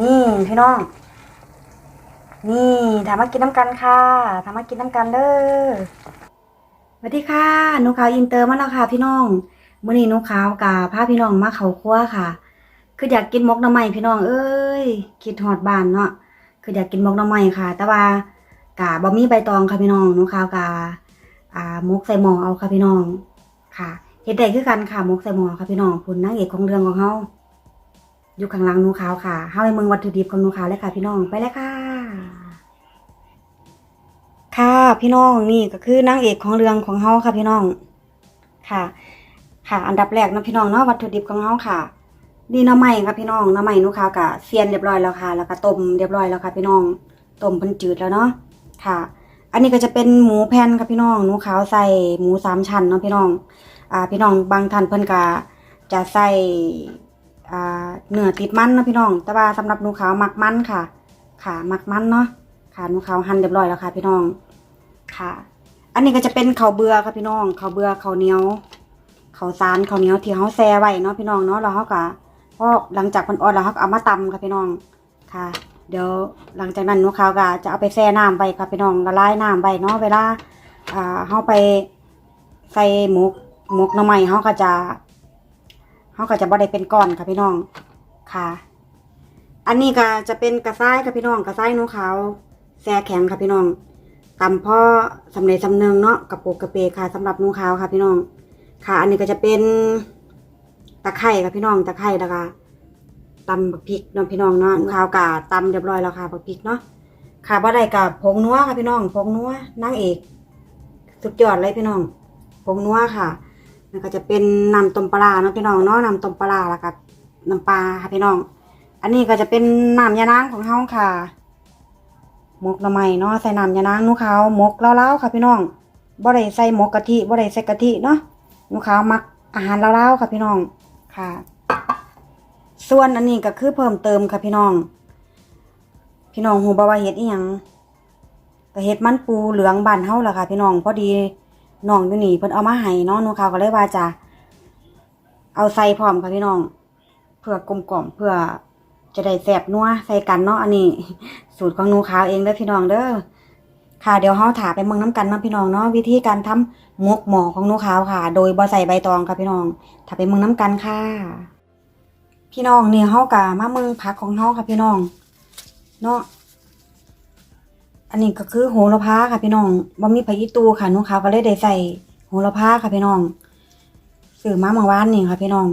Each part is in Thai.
นี่พี่น้อง นี่ถามมากินน้ำกันค่ะถามมากินน้ำกันเด้อสวัสดีค่ะนูขาวอินเตอร์มาแล้วค่ะ พี่น้องมื้อนี้นูขาวกับพาพี่น้องมาเขาครัวค่ะ คืออยากกินมกหน่อไม้พี่น้องเอ้ยคิดฮอดบานเนาะคืออยากกินมกหน่อไม้ค่ะ แต่ว่ากะบ่มีใบตองค่ะพี่น้องหนูขาวกะอ่ามกใส่หม้อเอาค่ะพี่น้องค่ะเฮ็ดได้คือกันค่ะมกใส่หม้อค่ะพี่น้องคุณนางเอกของเรื่องของเฮา อยู่ข้างหลังนูขาวค่ะเฮาไปเมืองวัตถุดิบของนูขาวเลยค่ะ พี่น้องไปเลยค่ะ ค่ะพี่น้องนี่ก็คือนางเอกของเรื่องของเฮาค่ะพี่น้องค่ะ ค่ะ อันดับแรกนะพี่น้องเนาะวัตถุดิบของเฮาค่ะนี่น้ำใหม่ค่ะพี่น้องน้ำใหม่นูขาวกะเซียนเรียบร้อยแล้วค่ะ แล้วก็ต้มเรียบร้อยแล้วค่ะ พี่น้องต้มเพิ่นจืดแล้วเนาะค่ะ อันนี้ก็จะเป็นหมูแผ่นค่ะพี่น้องนูขาวใส่หมูสามชั้นเนาะพี่น้อง อ่าพี่น้องบางท่านเพิ่นก็จะใส่ เนื้อติดมันนะพี่น้อง แต่ว่าสำหรับหนูขาวมักมันค่ะ ค่ะมักมันเนาะ ค่ะหนูขาวหั่นเรียบร้อยแล้วค่ะ พี่น้อง ค่ะ อันนี้ก็จะเป็นข้าวเบื่อค่ะพี่น้องข้าวเบื่อข้าวเหนียวข้าวสารข้าวเหนียวที่เฮาแช่ไว้เนาะพี่น้องเนาะแล้วเฮาก็พอหลังจากมันอ่อนแล้วเฮาก็เอามาตำค่ะพี่น้อง ค่ะ เดี๋ยวหลังจากนั้นหนูขาวก็จะเอาไปแช่น้ำไว้ค่ะพี่น้องละลายน้ำไว้เนาะเวลาเฮาไปใส่หมกหมกหน่อไม้เฮาก็จะ เขาก็จะบ่ได้เป็นก้อนค่ะพี่น้องค่ะ อันนี้ก็จะเป็นกระซ้ายค่ะพี่น้องกระซ้ายหนูขาวแซ่แข็งค่ะพี่น้องตำพ่อสำเร็จสำเนึงเนาะกระปุกกระเปค่ะสำหรับหนูขาวค่ะพี่น้อง ค่ะ อันนี้ก็จะเป็นตะไคร่ค่ะพี่น้องตะไคร่แล้วก็ตำบักพริกเนาะพี่น้องเนาะหนูขาวกะตำเรียบร้อยแล้วค่ะบักพริกเนาะค่ะบ่ได้กับผงนัวค่ะพี่น้องผงนัวนางเอก สุดยอดเลยพี่น้องผงนัวค่ะ แล้วก็จะเป็นน้ำต้มปลาเนาะพี่น้องเนาะน้ำต้มปลาแล้วก็น้ำปลาค่ะพี่น้อง อันนี้ก็จะเป็นน้ำยานางของเฮาค่ะหมกหน่อไมเนาะใส่น้ำยานางหนูขาวหมกเล้าๆค่ะพี่น้องบ่ได้ใส่หมกกะทิบ่ได้ใส่กะทิเนาะหนูขาวมักอาหารเล้าๆค่ะพี่น้องค่ะ ส่วนอันนี้ก็คือเพิ่มเติมค่ะพี่น้อง พี่น้องหูบ่ว่าเฮ็ดอีหยังก็เฮ็ดมันปูเหลืองบานเฮาล่ะค่ะ พี่น้องพอดี น้องอยู่นี่เพิ่นเอามาให้เนาะหนูขาก็เลยว่าจะเอาใส่พร้อมค่ะพี่น้อง เพื่อกลมกล่อมเพื่อจะได้แซ่บนัวใส่กันเนาะอันนี้ สูตรของหนูขาวเองเด้อพี่น้องเด้อค่ะเดี๋ยวเฮาถาไปเมืองน้ำกันเนาะพี่น้องเนาะวิธีการทำหมกหมอของหนูขาวค่ะ โดยบ่ใส่ใบตองค่ะพี่น้องถาไปเมืองน้ำกันค่ะ พี่น้องเนี่ยเฮากะมาเมืองผักของเฮาค่ะพี่น้อง เนาะ อันนี้ก็คือโหระพาค่ะพี่น้องบ่มีผักอีตูค่ะหนูขาวก็เลยได้ใส่โหระพาค่ะพี่น้องซื้อมาเมื่อวานนี่ค่ะพี่น้อง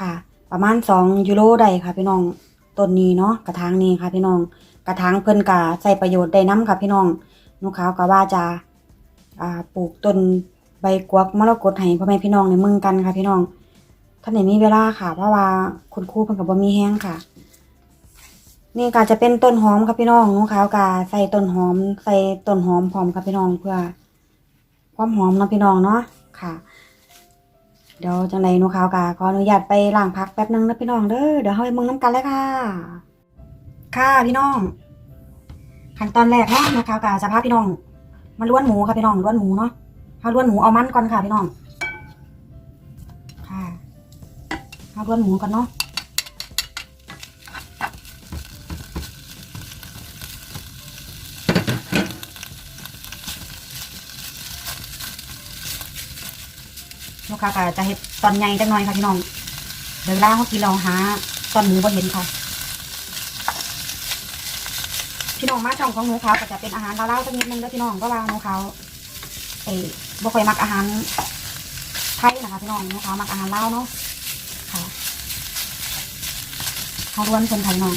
ค่ะ ประมาณสองยูโรได้ค่ะพี่น้องต้นนี้เนาะกระถางนี้ค่ะพี่น้อง กระถางเพิ่นกะใส่ประโยชน์ได้น้ำค่ะพี่น้องหนูขาวก็ว่าจะอ่าปลูกต้นใบกวักมรกตให้พ่อแม่พี่น้องในเมืองกันค่ะพี่น้องท่านไหนมีเวลาค่ะ เพราะว่าคุณครูเพิ่นก็บ่มีแห้งค่ะ นี่ก็จะเป็นต้นหอมค่ะพี่น้องหนูขาวกาใส่ต้นหอม ใส่ต้นหอมพร้อมค่ะพี่น้องเพื่อความหอมเนาะพี่น้องเนาะค่ะ เดี๋ยวจังไรหนูขาวกาขออนุญาตไปล้างผักแป๊บนึงนะพี่น้องเด้อเดี๋ยวเฮาไปมืองน้ำกันเลยค่ะ ค่ะพี่น้องขั้นตอนแรกเนาะหนูขาวกาจะพาพี่น้อง มาล้วนหมูค่ะพี่น้องล้วนหมูเนาะเฮาล้วนหมูเอามันก่อนค่ะพี่น้อง ค่ะเฮาล้วนหมูก่อนเนาะ ลูกค้าก็จะเห็ดตอนใหญ่จังหน่อยค่ะพี่น้องเดี๋ยวเวลาเขากินเราหาตอนหมูบ่เห็นค่ะ พี่น้องมาช่องของหนูขาก็จะเป็นอาหารเลาๆสักนิดนึงเด้อพี่น้องเพราะว่าหนูขาเอ้ยบ่ค่อยมักอาหารไทยนะคะพี่น้องหนูขามักอาหารเล่าเนาะค่ะเขาล้วนคนไทยน้อง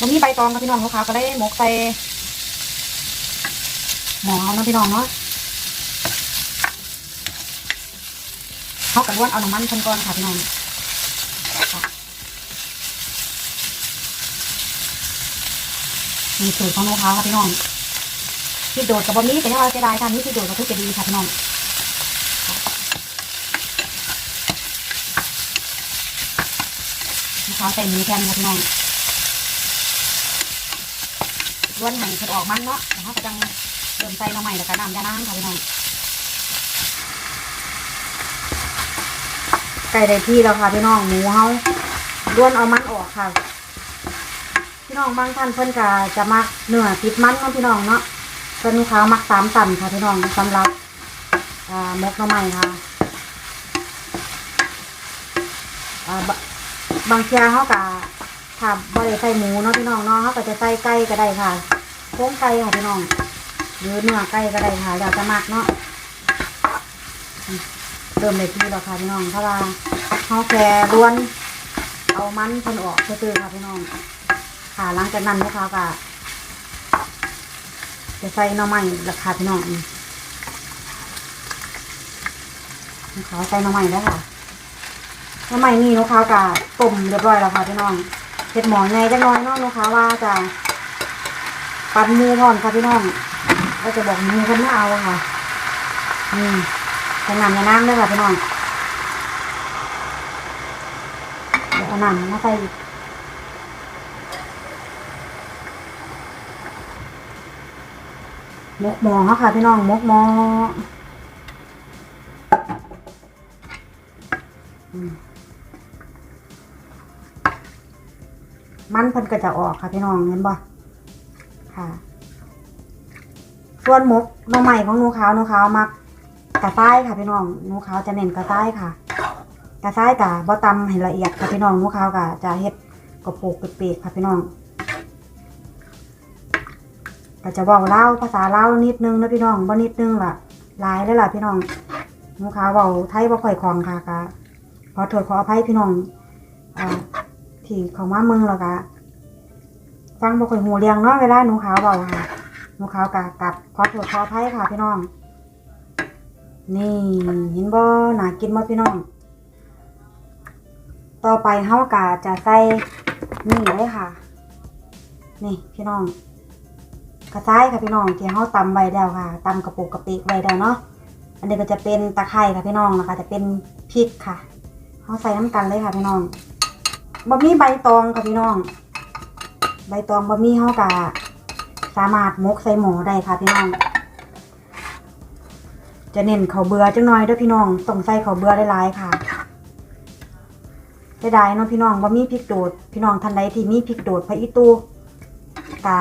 มันมีใบตองค่ะพี่น้องหนูขาก็ได้หมกใส่ หมอเนาะพี่น้องเนาะเขากระล้วนเอาน้ำมันคนก่อนค่ะพี่น้องมีสูตรของลูกค้าค่ะพี่น้องที่โดดกับบะหมี่แต่ถ้าเราจะได้ทานนี่ที่โดดกับทุกจะดีค่ะพี่น้องลูกค้าใส่หมูแทนค่ะพี่น้องล้วนห่เผ็ดออกมันเนาะแล้วเขาก็จัง เริ่มใส่หน้ำใหม่แล้วก็น้ำยาน้ำค่ะพี่น้องไก่ได้ที่แล้วค่ะพี่น้องหมูเฮาล้วนเอามันออกค่ะ พี่น้องบางท่านเพิ่นก็จะมักเนื้อติดมันเนาะพี่น้องเนาะเพิ่นลูกค้ามักสามตันค่ะพี่น้องสำหรับอ่ามกหน้ำใหม่ค่ะบางเทียเขาก็ถ้าบ่ได้ใส่หมูเนาะพี่น้องเนาะเขาก็จะใส่ไก่ก็ได้ค่ะโค้งไก่ค่ะพี่น้อง หรือเนื้อไก่ก็ได้ค่ะแล้วจะมักเนาะอืมเริ่มในที่แล้วค่ะพี่น้องเพราะว่าเขาแค่ล้วน เอามันเพิ่นออกซื่อๆค่ะพี่น้อง ค่ะหลังจากนั้นลูกค้าก็จะใส่น่อไม้ราคาพี่น้องลูกค้าใส่น่อไม้แล้วค่ะน่อไม้นี่ลูกค้าก็ต้มเรียบร้อยแล้วค่ะพี่น้องเห็ดหมอไงจักหน้อยนาะลูกค้าว่าจะปันมือพร้อมค่ะพี่น้อง ก็จะบอกมือคนไม่เอาค่ะนี่ใส่น้ำในน้ำด้วยค่ะพี่น้องเดี๋ยวเอาน้ำมาใส่อีกมกมอเขาค่ะพี่น้องมกมออืมมันเพิ่นก็จะออกค่ะพี่น้องเห็นบ่ค่ะ ส่วนมกหน้องใหม่ของหนูขาวหนูขาวมักกระซ้ายค่ะพี่น้องหนูขาวจะเน้นกระซ้ายค่ะ กระซ้ายกะบ่ตำให้ละเอียดค่ะพี่น้องหนูขาวกะจะเฮ็ดกระโปกเปียกๆค่ะพี่น้องก็จะบอกเล่าภาษาเล่านิดนึงนะพี่น้องบ่นิดนึงล่ะหลายเลยล่ะพี่น้องลูกค้าเว้าไทยบ่ค่อยคล่องค่ะกะขอโทษขออภัยพี่น้องอ่าที่เขามามืองแล้วกะฟังบ่ค่อยหูเรียงเนาะเวลาหนูขาวเว้าค่ะ หนูขาวกะกับขอโทษขออภัยค่ะพี่น้อง นี่เห็นบ่น่ากินบ่พี่น้อง ต่อไปเฮากะจะใส่นี่เลยค่ะ นี่พี่น้อง กระซ้ายค่ะพี่น้องที่เขาตำไว้แล้วค่ะตำกระปุกกระปิกไว้แล้วเนาะอันนี้ก็จะเป็นตะไคร้ค่ะพี่น้องแล้วก็จะเป็นพริกค่ะเขาใส่น้ำกันเลยค่ะพี่น้องบะหมี่ใบตองค่ะพี่น้อง ใบตองบะหมี่เขากะ สามารถมกใส่หมูได้ค่ะพี่น้อง จะเน้นข้าวเบือจังหน่อยด้วยพี่น้องต้องใส่ข้าวเบือหลายๆค่ะจะได้เนาะพี่น้องบะหมี่พริกโดด พี่น้องท่านใดที่มีพริกโดดพระอิตูกะ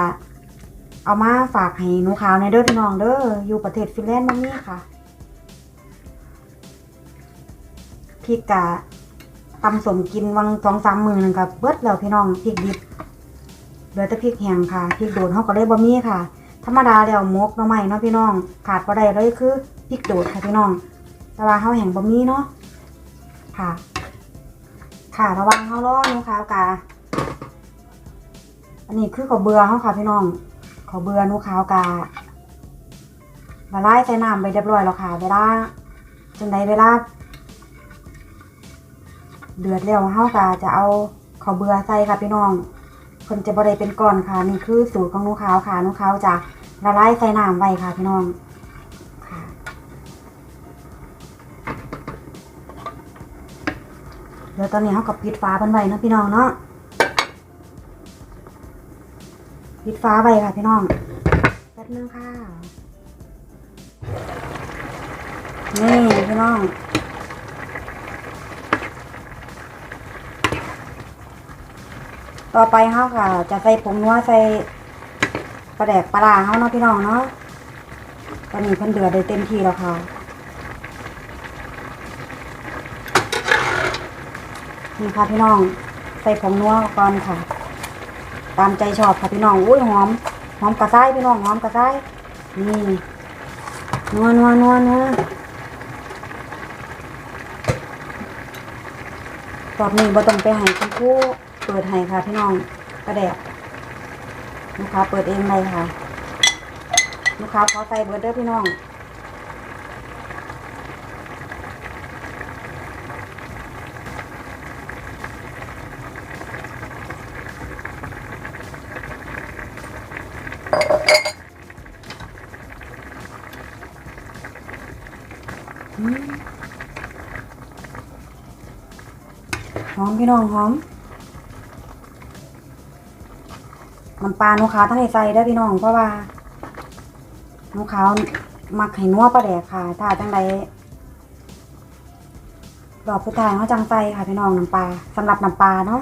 เอามาฝากให้หนูขาวในเด้อพี่น้องเด้ออยู่ประเทศฟินแลนด์มันนี่ค่ะพริกกะตำสมกินวังสองสามมือนึงกับเบิดแล้วพี่น้องพริกดิบ เหลือแต่พริกแห้งค่ะพริกโดดเขาก็เลยบ่มีค่ะ ธรรมดาแล้วมกหน่อไม้เนาะพี่น้องขาดบ่ได้เลยคือพริกโดดค่ะพี่น้อง แต่ว่าเขาแห้งบ่มีเนาะค่ะ ค่ะระวังเขาร้อนนูขาวกะอันนี้คือข้าวเบื่อเขาค่ะพี่น้องขอเบื่อนูขาวกาละลายใส่น้ำไปเรียบร้อยแล้วค่ะ เวลาจังใดเวลาเดือดแล้วเฮากาจะเอาขอเบื่อใส่ค่ะพี่น้อง คนจะบริเป็นก้อนค่ะ นี่คือสูตรของหนูขาวค่ะหนูขาวจะละลายใส่น้ำไว้ค่ะพี่น้องค่ะเดี๋ยวตอนนี้เขากับปิดฟ้าเพิ่นไว้นะพี่น้องเนาะปิดฟ้าไปค่ะพี่น้องแป๊บนึงค่ะนี่พี่น้อง ต่อไปเฮาค่ะจะใส่ผงนัวใส่ปลาแดกปลาเฮาเนาะพี่น้องเนาะตอนนี้เพิ่นเดือดได้เต็มที่แล้วค่ะนี่ค่ะพี่น้องใส่ผงนัวก่อนค่ะ ตามใจชอบค่ะพี่น้องอุ้ยหอมหอมกระซ้ายพี่น้องหอมกระซ้ายนี่นัวนัวนัวนัวรอบนี้บ่ต้องไปห้คุณครู เปิดให้ค่ะพี่น้องกระแดกลูกค้าเปิดเองเลยค่ะ ลูกค้าขอใส่เบิร์เด้อพี่น้องหอมพี่น้องหอม น้ำปลาหนูขาวทั้งในใส่ได้พี่น้องเพราะว่าหนูขาวมักให้นัวปลาแดกค่ะ ถ้าจังใดดอกสุดท้ายเขาจังใส่ค่ะพี่น้องน้ำปลาสำหรับน้ำปลาเนาะ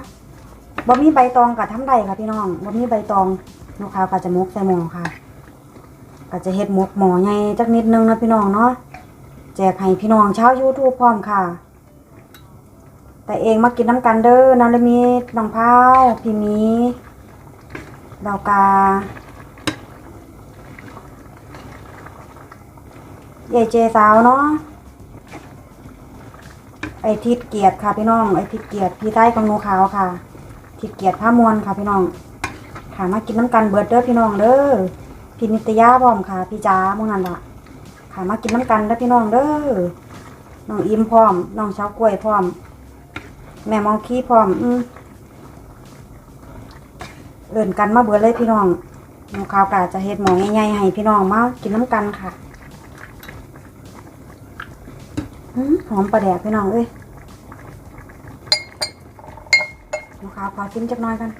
บ่มีใบตองกับทำใดค่ะพี่น้องบ่มีใบตองลูกค้าก็จะมกใส่หม้อค่ะก็จะเฮ็ดหมกหม้อใหญ่จักนิดนึงนะพี่น้องเนาะแจกให้พี่น้องชาว YouTube พร้อมค่ะ แต่เองมากินน้ำกันเด้อน้ำลมีน้องพาพี่ห มีดาวกาใหญ่เจสาวเนาะไอทิดเกียรติค่ะพี่น้อง ไอทิดเกียรติพี่ใต้ของนูขาวค่ะ ทิดเกียรติผ้ามวลค่ะพี่น้องค่ะมากินน้ำกันเบิดเด้อพี่น้องเด้อพี่นิตยาพร้อมค่ะ พี่จ้ามื่อนั้นละค่ะมากินน้ำกันเด้อพี่น้องเด้อน้องอิมพร้อมน้องเช้ากล้วยพร้อม แม่มองขี้พร้อม อืม เอิ่นกันมาเบิดเลยพี่น้องหนูขาวกะจะเฮ็ดหมอใหญ่ๆให้พี่น้องมากินน้ำกันค่ะหอมปลาแดกพี่น้องเอ้ยหนูขาวขอชิมจักน่อยกัน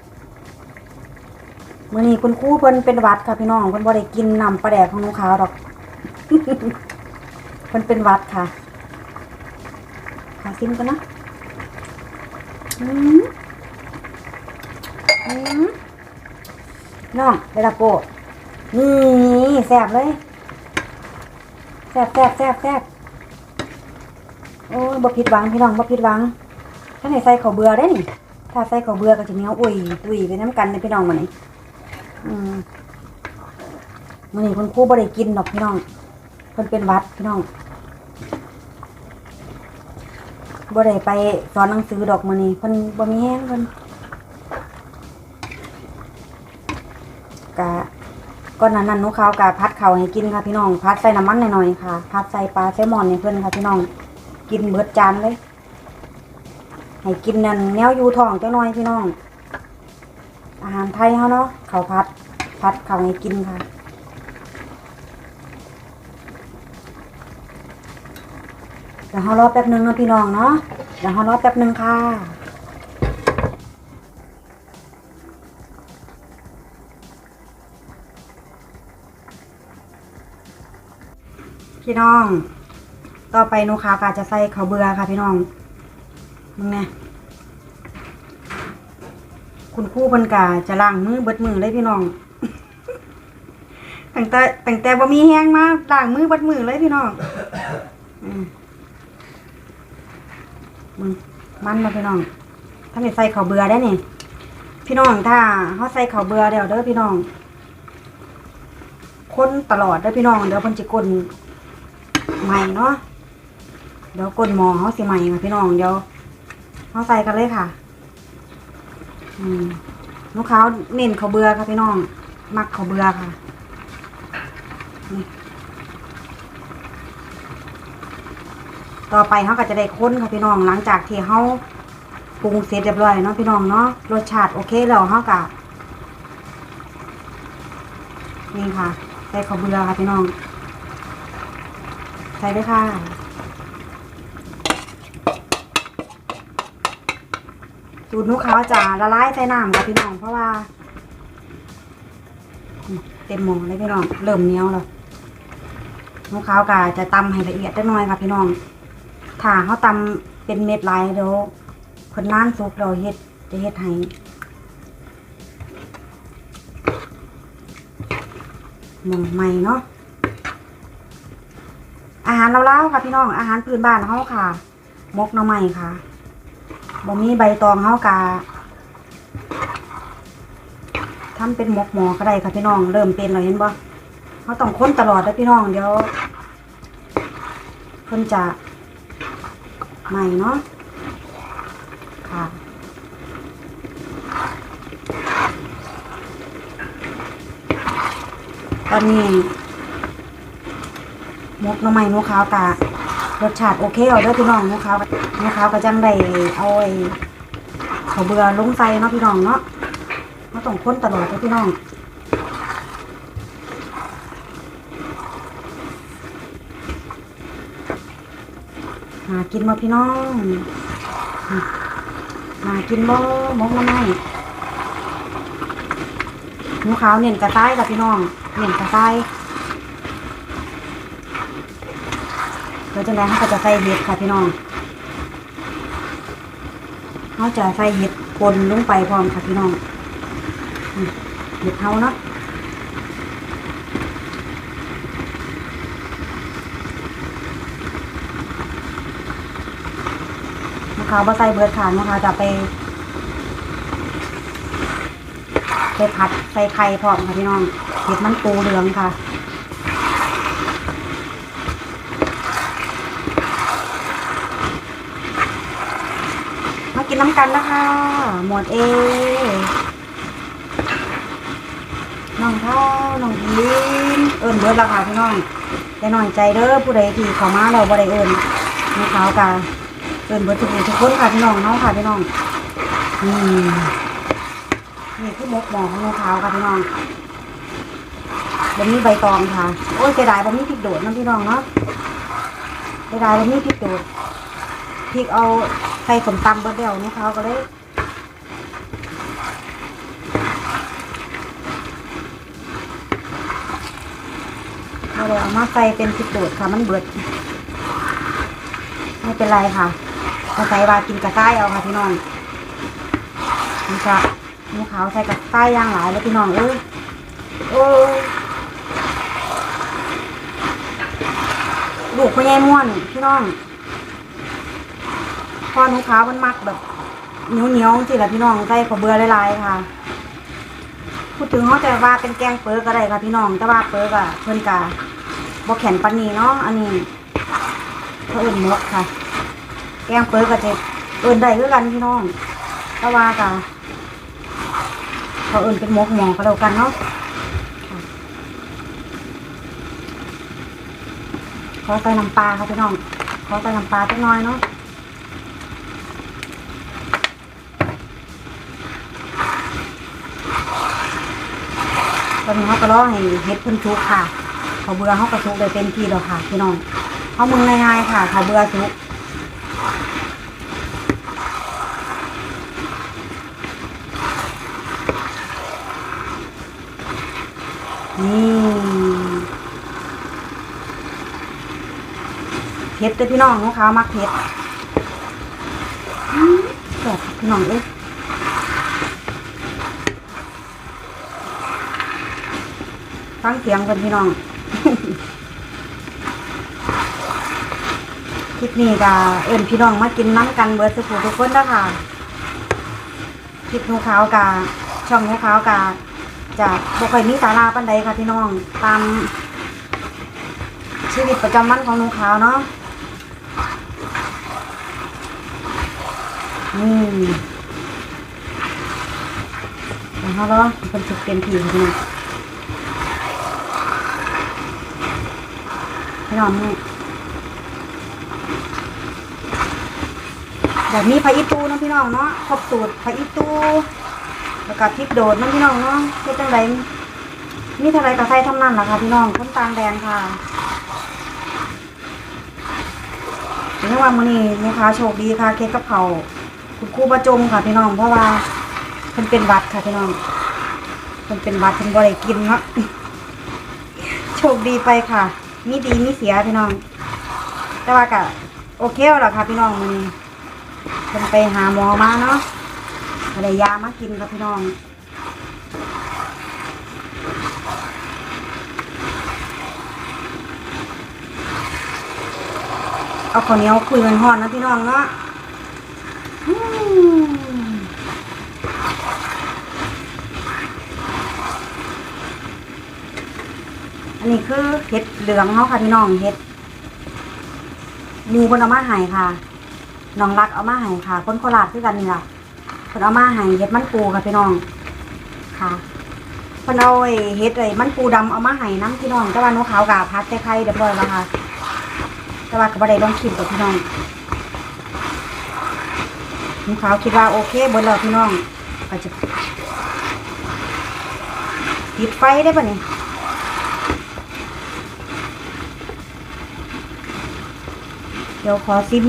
เมื้อนี้คุณครูเพิ่นเป็นวัดค่ะพี่น้องเพิ่นบ่ได้กินน้ำปลาแดกของหนูขาวดอกเพิ่นเป็นวัดค่ะขอชิมกันนะอืมอืม น้องเดลาโปะนี่แซบเลยแซบแซบแซบแซบโอ้ยบ่ผิดหวังพี่น้องบ่ผิดหวังถ้าไหนใส่ข้าวเบื่อได้นี่ ถ้าใส่ข้าวเบื่อก็จะเหนียวอุ้ยตุยไปน้ำกันเลยพี่น้องมื้อนี้อืมมื้อนี้คุณครูบ่ได้กินดอกพี่น้องเพิ่นเป็นวัดพี่น้องบ่ได้ไปสอนหนังสือดอกมื้อนี้เพิ่นบ่มีแฮงเพิ่นกะ ก่อนหน้านั้นหนูขาวกะพัดเข้าให้กินค่ะพี่น้องพัดใส่น้ำมันหน่อยๆค่ะพัดใส่ปลาแซลมอนให้เพิ่อนค่ะพี่น้องกินเบิดจานเลยให้กินนั่นแนวอยู่ท้องเจังหน่อยพี่น้อง อาหารไทยเฮาเนาะเขาวผัดพัดเข้าให้กินค่ะเดี๋ยวเรารอแป๊บนึงนะพี่น้องเนาะเดี๋ยวเรารอแป๊บนึงค่ะ พี่น้อง ต่อไปนูขาวกาจะใส่ข้าวเบื่อค่ะพี่น้องมึงเนี่ยคุณครู่เพิ่นกาจะล้างมือเบิดมือเลยพี่น้องตั้งแต่ตั้งแต่บ่มีแห้งมาล้างมือเบิดมือเลยพี่น้องมมึงมันมาพี่น้อง ถ้าไม่ใส่ข้าวเบื่อได้นี่พี่น้องถ้าเขาใส่ข้าวเบื่อเดี๋ยวเด้อพี่น้องคนตลอดเด้อพี่น้องเดี๋ยวเพิ่นจะกลน ใหม่เนาะเดี๋ยวกลนหมอเขาสิใหม่ค่ะพี่น้องเดี๋ยวเขาใส่กันเลยค่ะ อืมลูกค้าเน้นข้าเบื่อค่ะพี่น้อง มักข้าเบื่อค่ะนี่ต่อไปเขาก็จะได้ค้นค่ะพี่น้องหลังจากที่เขาปรุงเสร็จเรียบร้อยเนาะพี่น้องเนาะรสชาติโอเคแล้วเขากะนี่ค่ะใส่ข้าวเบื่อค่ะพี่น้อง ใส่เลยค่ะ สูตรนุเขาจะละลายใส่น้ำค่ะพี่น้อง เพราะว่า เต็มหม้อเลยพี่น้อง เริ่มเหนียวแล้วนุเขากะจะตำให้ละเอียดได้หน่อยค่ะพี่น้อง ถ้าเขาตำเป็นเม็ดลายเดี๋ยวเพิ่นน้านสุกเราเฮ็ดจะเฮ็ดให้หมองใหม่เนาะ หารเราเล่าๆค่ะพี่น้องอาหารพื้นบ้านเฮาค่ะมกหน่อไม้ค่ะบ่มีใบตองเฮากะทำเป็นหมกหมอก็ได้ค่ะพี่น้องเริ่มเป็นแล้วเห็นบ่เฮาต้องค้นตลอดเด้อพี่น้องเดี๋ยวเพิ่นจะใหม่เนาะค่ะตอนนี้ กน้ำใหม่นกขาวกะรสชาติโอเคเอาเด้อพี่น้องนกขาวนกขาวก็จังได้เอาไอ้ขาเบื่อลงใส่เนาะพี่น้องเนาะเราต้องค้นตลอดเด้อพี่น้องหากินมาพี่น้องหากินบ่มกมาไม่หมูขาวเน้นกระต่ายกับพี่น้อง เน้นกระต่ายเดี๋ ยวจะแล้เขาก็จะใส่เห็ดค่ะพี่น้องเขาจะใส่เห็ดปนลงไปพร้อมค่ะพี่น้องเห็ดเฮาเนาะมะขาวบะใส่เบิดค่ะมะขาวจะไปไปผัดใส่ไข่พร้อมค่ะพี่น้องเห็ดมันปูเหลืองค่ะ กินน้ำกันนะคะ หมวดเอน้องเท่าน้องยินเอิญเบิดราคาพี่น้องแต่หน่อยใจเด้อผู้ใดที่เขามาเราบ่ได้เอิญมีขาวกาเอิญเบิดทุกผู้ทุกคนค่ะพี่น้องเนาะค่ะพี่น้องนี่นี่คือมกหมอของน้องขาวค่ะพี่น้องบะมีใบตองค่ะ โอ้ยเสียดายบะมีพริกโดดน้ำพี่น้องเนาะเสียดายบะมีพริกโดดพริกเอา ส่สมตำเบดเดียวนี่เขาก็เลยไม่ได้เอามาใส่เป็นพริกโดดค่ะมันเบิดไม่เป็นไรค่ะมาใส่วากินกระซ้ายเอาค่ะพี่น้องนี่ค่ะหมูขาวใส่กระซ้ายย่างหลายแล้วพี่น้องเอ้ยโอ้ลูกพ่อใหญ่ม่วนพี่น้อง อหนูขาวมันมักแบบเหนียวเหนียวๆสิละพี่น้องใส่ขอเบื่อหลายๆค่ะ พูดถึงเขาจะว่าเป็นแกงเปิร์ก็ได้ค่ะพี่น้องแต่ว่าเปิร์กอะเพิ่นกะบ่แข็งปานนี้เนาะอันนี้เขาเอื่นมกค่ะ แกงเปิร์ก็จะเอื่นได้คือกันพี่น้องแต่ว่ากะเขาเอื่นเป็นมกหมอก็แล้วกันเนาะขอใส่น้ำปลาค่ะพี่น้องขอใส่น้ำปลาจักน้อยเนาะ อนนี้เขาก็รอให้เฮ็ดเพิ่นสุกค่ะเขาเบื่อเขาก็สุกได้เต็มที่แล้วค่ะพี่น้องเขามึงง่ายๆค่ะเขาเบื่อสุกนี่เผ็ดเด้อพี่น้องลูกค้ามักเผ็ดแซ่บพี่น้องเอ้ย ฟังเสียงกันพี่น้อง คลิปนี้ก็เอิญพี่น้องมากินน้ำกันเบิร์ดสุขุทุกคนนะคะคลิปหนูขาวกาช่องหนูขาวกาจะบ่ค่อยมีสาระปันใดค่ะพี่น้อง ตามชีวิตประจำวันของหนูขาวเนาะอืมเดี๋ยวเขาเนาะเป็นสุกเต็มที่ค่ะพี่น้อ พี่น้องนี่แบบนี้พระอิตูนะพี่น้องเนาะครบสูตรพระอิตูแล้วก็พริกโดดนะพี่น้องเนาะเฮ็ดจังไดมีเท่าไรก็ใส่ทำนั่นล่ะค่ะพี่น้องคนตางแดนค่ะถึงว่ามื้อนี้นะคะโชคดีค่ะเค้กกับเขาคุณครูประจมค่ะพี่น้องเพราะว่าเพิ่นเป็นหวัดค่ะพี่น้องเพิ่นเป็นหวัดเพิ่นบ่ได้กินเนาะโชคดีไปค่ะ มีดีมีเสียพี่น้อง แต่ว่าก็โอเคแล้วล่ะค่ะพี่น้องมันเพิ่นไปหาหมอมาเนาะอะไรยามากินค่ะพี่น้องเอาข้าวเหนียวคุยกันห่อนนะพี่น้องเนาะอืมอั นนี้คือเห็ดเหลืองเขาะค่ะพี่น้องเห็ดมูคนเอามาหายค่ะน้องรักเอามาหายค่ะคนโคราชคือกันนี่ล่ะคนเอามาหายเห็ดมันปูค่ะพี่น้องค่ะคนเอาไอ้เห็ดไอ้มันปูดำเอามาหายน้ำพี่น้องแต่ว่าหนูขาวกาพัดใส่ไข่เรียบร้อยแล้วค่ะแต่ว่าก็บ่ได้ลองคิดกับพี่น้องหนูขาวคิดว่าโอเคบิดแล้วพี่น้องก็จะปิดไฟได้ปะเนี่ย ดี๋ยวขอซิม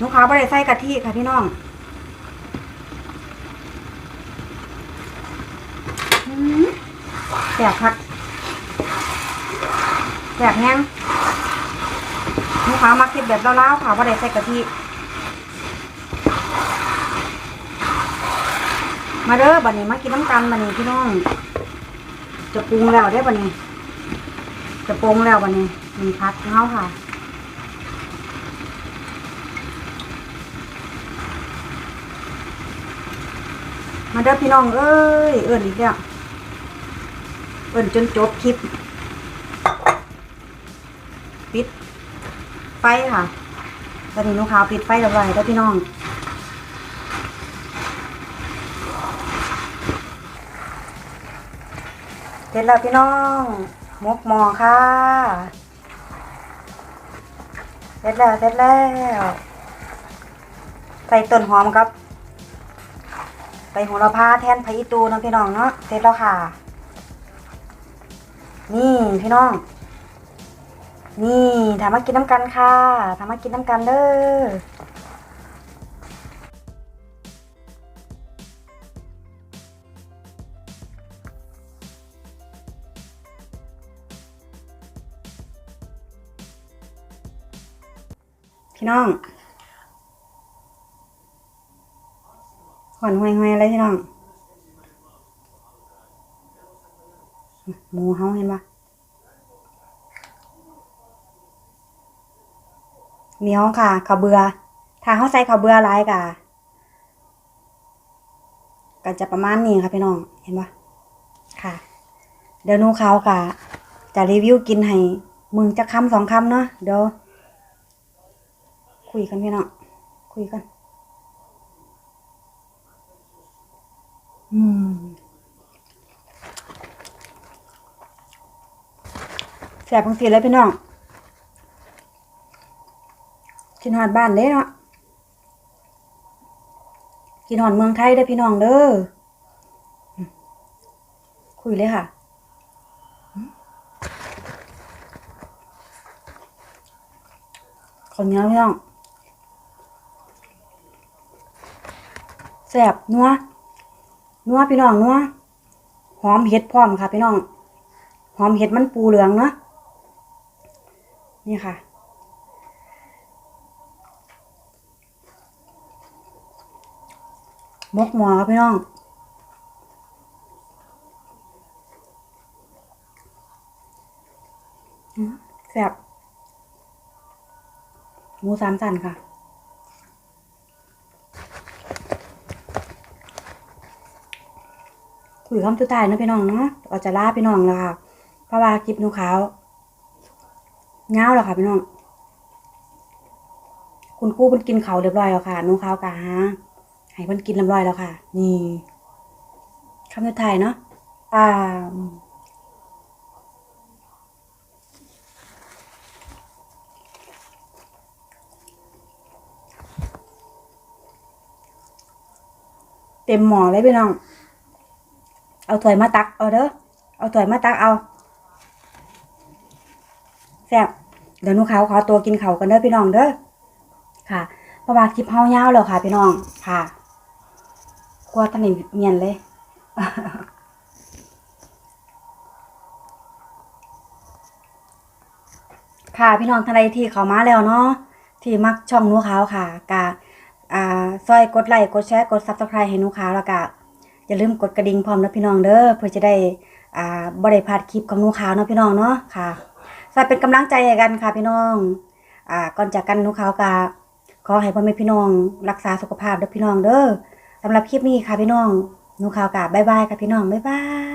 ลูกค้าไม่ได้ใส่กะทิค่ะพี่น้องแสบพักแสบแห้ง ลูกค้ามาคิดแบบเล่าๆค่ะว่าได้ใส่กะทิมาเด้อบัดนี้มากินน้ำกันบัดนี้พี่น้อง จะปรุงแล้วได้บัดนี้ จะปรุงแล้วบัดนี้มีพัดของเฮาค่ะมาเด้อพี่น้องเอ้ยเอิ้นอีกแล้วเอิ้นจนจบคลิป ปิด ไฟค่ะตอนนี้ลูกค้าปิดไฟเรียบร้อยแล้วพี่น้อง เสร็จแล้วพี่น้องหมกหมอค่ะ เสร็จแล้วเสร็จแล้ว ใส่ต้นหอมครับ ใส่โหระพาแทนไผ่ตูนะพี่น้องเนาะ เสร็จแล้วค่ะ นี่พี่น้อง นี่ถามมากินน้ำกันค่ะถามมากินน้ำกันเด้อพี่น้องหอนห่วยห่วยอะไรพี่น้องหมูเฮาเห็นปะ เหนียวค่ะข้าวเบือ ถ้าเขาใส่ข้าวเบือหลายกะก็จะประมาณนี้ค่ะพี่น้อง เห็นปะค่ะ เดี๋ยวนูเขากะจะรีวิวกินให้มึงจะคำสองคำเนาะ เดี๋ยว คุยกันพี่น้อง คุยกัน อืมแสบพังสีเลยพี่น้อง กินหอดบ้านเด้เนาะกินหอดเมืองไทยได้พี่น้องเด้อคุยเลยค่ะอืมคนเนี้ยพี่น้องแซ่บนัวนัวพี่น้องนัวหอมเห็ดพร้อมค่ะพี่น้อง หอมเห็ดมันปูเหลืองเนาะนี่ค่ะ มกหมอพี่น้องแซ่บหมูสามสันค่ะคุยคำสุดท้ายนะพี่น้องเนาะก็จะลาพี่น้องแล้วค่ะเพราะว่าคลิปนูขาวเงาแล้วค่ะพี่น้อง คุณครูเพิ่นกินเขาเรียบร้อยแล้วค่ะนูขาวกะฮะ ให้เพิ่นกินเรียบร้อยแล้วค่ะ นี่คำสุดท้ายเนาะอ่าเต็มหม้อเลยพี่น้อง เอาถ้วยมาตัก เอาเด้อ เอาถ้วยมาตักเอาแซ่บเดี๋ยวนูขาวขอตัวกินเขากันเด้อพี่น้องเด้อ ค่ะ เพราะว่าคลิปเฮายาวแล้วค่ะพี่น้อง ค่ะ กลัวตอนนี้เมียนเลยค่ะพี่น้องท่านใดที่เขามาแล้วเนาะที่มักช่องนูขาวค่ะกะอ่าซอยกดไลค์กดแชร์กด Subscribe ให้นูขาวแล้วก็อย่าลืมกดกระดิ่งพร้อมนะพี่น้องเด้อเพื่อจะได้อ่าบ่ได้พาดคลิปของนูขาวเนาะพี่น้องเนาะค่ะฝากเป็นกำลังใจให้กันค่ะพี่น้องอ่าก่อนจากกันนูขาวกาขอให้พ่อแม่พี่น้อง รักษาสุขภาพเด้อพี่น้องเด้อ สำหรับคลิปนี้ค่ะพี่น้องหนูข่าวกาบ๊ายบายค่ะพี่น้องบ๊ายบาย